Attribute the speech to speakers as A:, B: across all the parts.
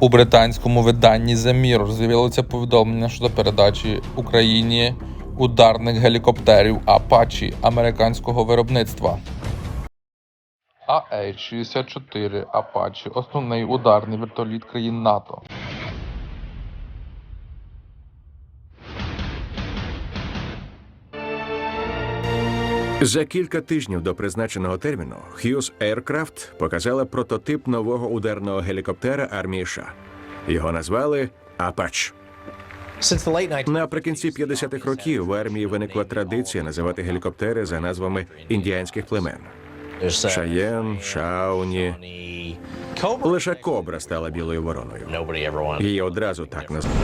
A: У британському виданні The Mirror з'явилося повідомлення щодо передачі Україні ударних гелікоптерів Apache американського виробництва. AH-64 Apache – основний ударний вертоліт країн НАТО.
B: За кілька тижнів до призначеного терміну Hughes Aircraft показала прототип нового ударного гелікоптера армії США. Його назвали Апач.
C: Since the late 19th,
B: Наприкінці 50-х років в армії виникла традиція називати гелікоптери за назвами індіанських племен: Шаєн, Шауні. Лише кобра стала білою вороною. Її одразу так назвали.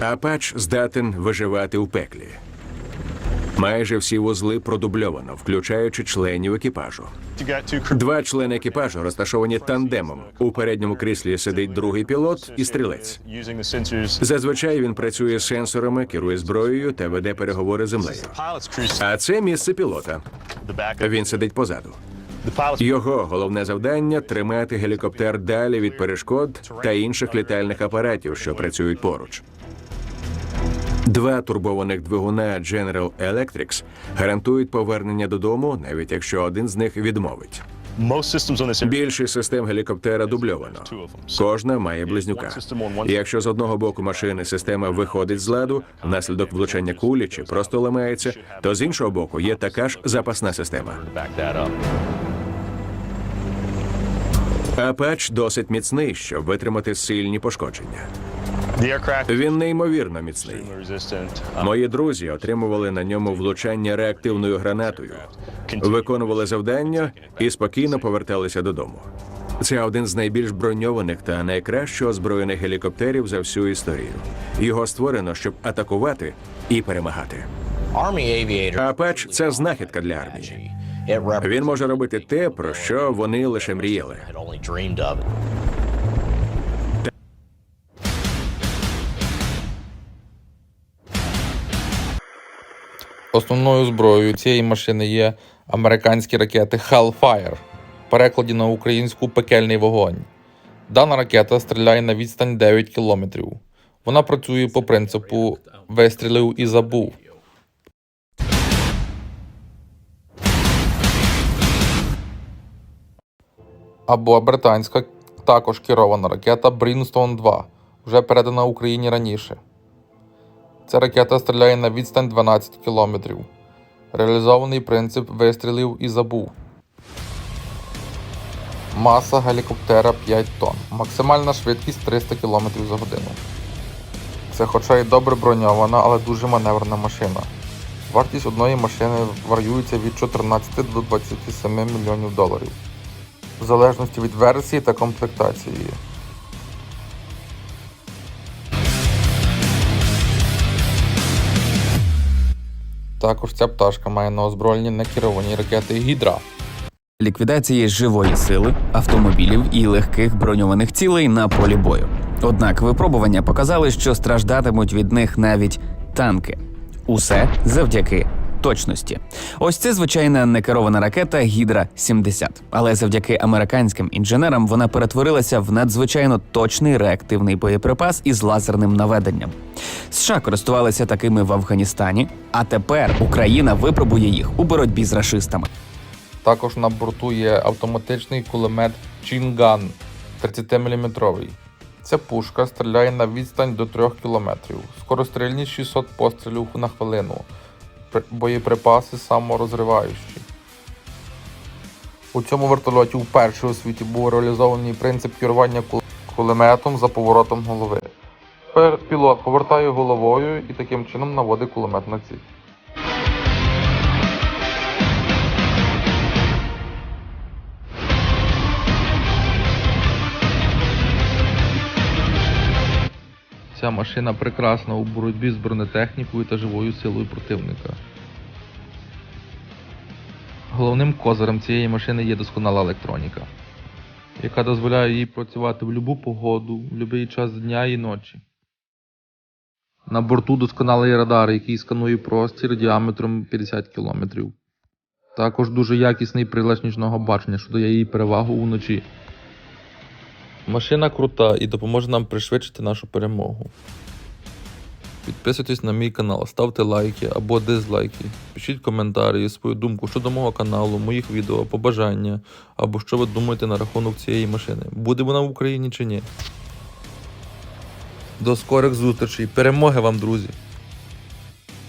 B: Апач здатен виживати у пеклі. Майже всі вузли продубльовано, включаючи членів екіпажу. Два члени екіпажу розташовані тандемом. У передньому кріслі сидить другий пілот і стрілець. Зазвичай він працює сенсорами, керує зброєю та веде переговори землею. А це місце пілота. Він сидить позаду. Його головне завдання тримати гелікоптер далі від перешкод та інших літальних апаратів, що працюють поруч. Два турбованих двигуна General Electric гарантують повернення додому, навіть якщо один з них відмовить. Більшість систем гелікоптера дубльовано. Кожна має близнюка. І Якщо з одного боку машини система виходить з ладу внаслідок влучання кулі чи просто ламається, то з іншого боку є така ж запасна система. Апач досить міцний, щоб витримати сильні пошкодження. Він неймовірно міцний.
D: Uh,
B: Мої друзі отримували на ньому влучання реактивною гранатою, виконували завдання і спокійно поверталися додому. Це один з найбільш броньованих та найкраще озброєних гелікоптерів за всю історію. Його створено, щоб атакувати і перемагати. Апач це знахідка для армії. Він може робити те, про що вони лише мріяли.
A: Основною зброєю цієї машини є американські ракети Hellfire, перекладі на українську пекельний вогонь. Дана ракета стріляє на відстань 9 км. Вона працює по принципу вистрілив і забув. Або британська також керована ракета Brimstone 2, вже передана Україні раніше. Ця ракета стріляє на відстань 12 км. Реалізований принцип вистрілив і забув. Маса гелікоптера 5 тонн. Максимальна швидкість 300 км за годину. Це хоча й добре броньована, але дуже маневрена машина. Вартість одної машини варіюється від 14 до 27 мільйонів доларів. В залежності від версії та комплектації. Також ця пташка має на озброєнні некеровані ракети Гідра.
E: ліквідації живої сили, автомобілів і легких броньованих цілей на полі бою. Однак випробування показали, що страждатимуть від них навіть танки. Усе завдяки точності. Ось це звичайна некерована ракета Гідра 70 але завдяки американським інженерам вона перетворилася в надзвичайно точний реактивний боєприпас із лазерним наведенням. США користувалися такими в Афганістані, а тепер Україна випробує їх у боротьбі з рашистами.
A: Також на борту є автоматичний кулемет Чинган 30-мм. Ця пушка стріляє на відстань до 3 км. Скорострільність 600 пострілів на хвилину. При- Боєприпаси саморозриваючі. У цьому вертольоті вперше у світі був реалізований принцип керування кулеметом за поворотом голови. Пілот повертає головою і таким чином наводить кулемет на ціль. Ця машина прекрасна у боротьбі з бронетехнікою та живою силою противника. Головним козирем цієї машини є досконала електроніка, яка дозволяє їй працювати в будь-яку погоду, в будь-який час дня і ночі. На борту досконалий радар, який сканує простір діаметром 50 км. Також дуже якісний прилад нічного бачення, що дає їй перевагу уночі. Машина крута і допоможе нам пришвидшити нашу перемогу. Підписуйтесь на мій канал, ставте лайки або дизлайки, пишіть коментарі, свою думку щодо мого каналу, моїх відео, побажання, або що ви думаєте на рахунок цієї машини. Буде вона в Україні чи ні? До скорих зустрічей. Перемоги вам, друзі!